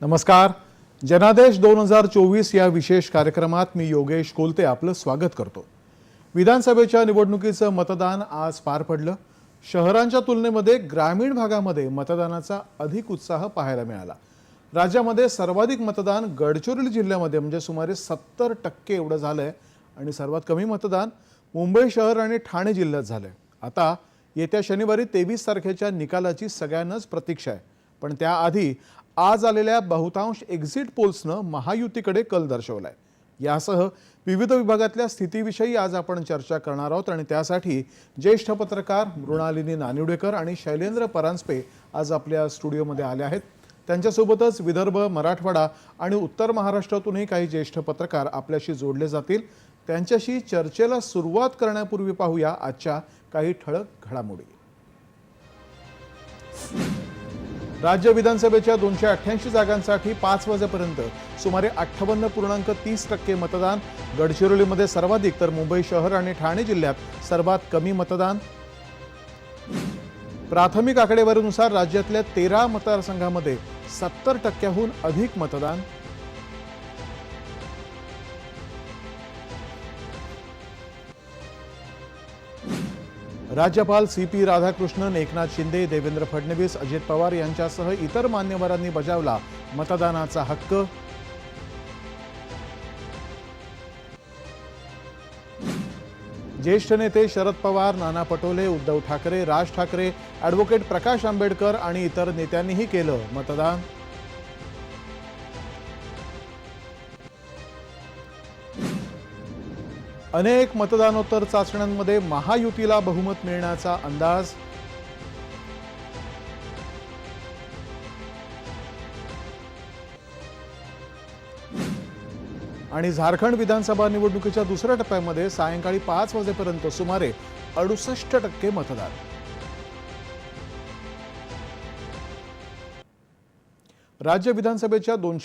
नमस्कार. जनादेश दोन हजार चोवीस या विशेष कार्यक्रमात मी योगेश कोलते आपलं स्वागत करतो. विधानसभेच्या निवडणुकीचं मतदान आज पार पडलं. शहरांच्या तुलनेमध्ये ग्रामीण भागामध्ये मतदानाचा अधिक उत्साह पाहायला मिळाला. राज्यामध्ये सर्वाधिक मतदान गडचिरोली जिल्ह्यामध्ये म्हणजे सुमारे सत्तर टक्के एवढं झालं आहे आणि सर्वात कमी मतदान मुंबई शहर आणि ठाणे जिल्ह्यात झालं आहे आता येत्या शनिवारी तेवीस तारखेच्या निकालाची सगळ्यांनाच प्रतीक्षा आहे. पण त्याआधी आज आलेल्या बहुतांश एक्झिट पोल्सनं महायुतीकडे कल दर्शवलाय. यासह विविध विभागातल्या स्थितीविषयी आज आपण चर्चा करणार आहोत आणि त्यासाठी ज्येष्ठ पत्रकार मृणालिनी नानिवडेकर आणि शैलेंद्र परांजपे आज आपल्या स्टुडिओमध्ये आले आहेत. त्यांच्यासोबतच विदर्भ मराठवाडा आणि उत्तर महाराष्ट्रातूनही काही ज्येष्ठ पत्रकार आपल्याशी जोडले जातील. त्यांच्याशी चर्चेला सुरुवात करण्यापूर्वी पाहूया आजच्या काही ठळक घडामोडी. राज्य विधानसभेच्या दोनशे अठ्ठ्याऐंशी जागांसाठी पाच वाजेपर्यंत सुमारे अठ्ठावन्न पूर्णांक तीस टक्के मतदान. गडचिरोलीमध्ये सर्वाधिक तर मुंबई शहर आणि ठाणे जिल्ह्यात सर्वात कमी मतदान. प्राथमिक आकडेवारीनुसार राज्यातल्या तेरा मतदारसंघामध्ये सत्तर टक्क्याहून अधिक मतदान. राज्यपाल सी पी राधाकृष्णन एकनाथ शिंदे देवेंद्र फडणवीस अजित पवार यांच्यासह इतर मान्यवरांनी बजावला मतदानाचा हक्क. ज्येष्ठ नेते शरद पवार नाना पटोले उद्धव ठाकरे राज ठाकरे ॲडव्होकेट प्रकाश आंबेडकर आणि इतर नेत्यांनीही केलं मतदान. अनेक मतदानोत्तर चाचण्यांमध्ये महायुतीला बहुमत मिळण्याचा अंदाज. आणि झारखंड विधानसभा निवडणुकीच्या दुसऱ्या टप्प्यामध्ये सायंकाळी पाच वाजेपर्यंत सुमारे अडुसष्ट टक्के मतदान. राज्य विधानसभेच्या दोनशे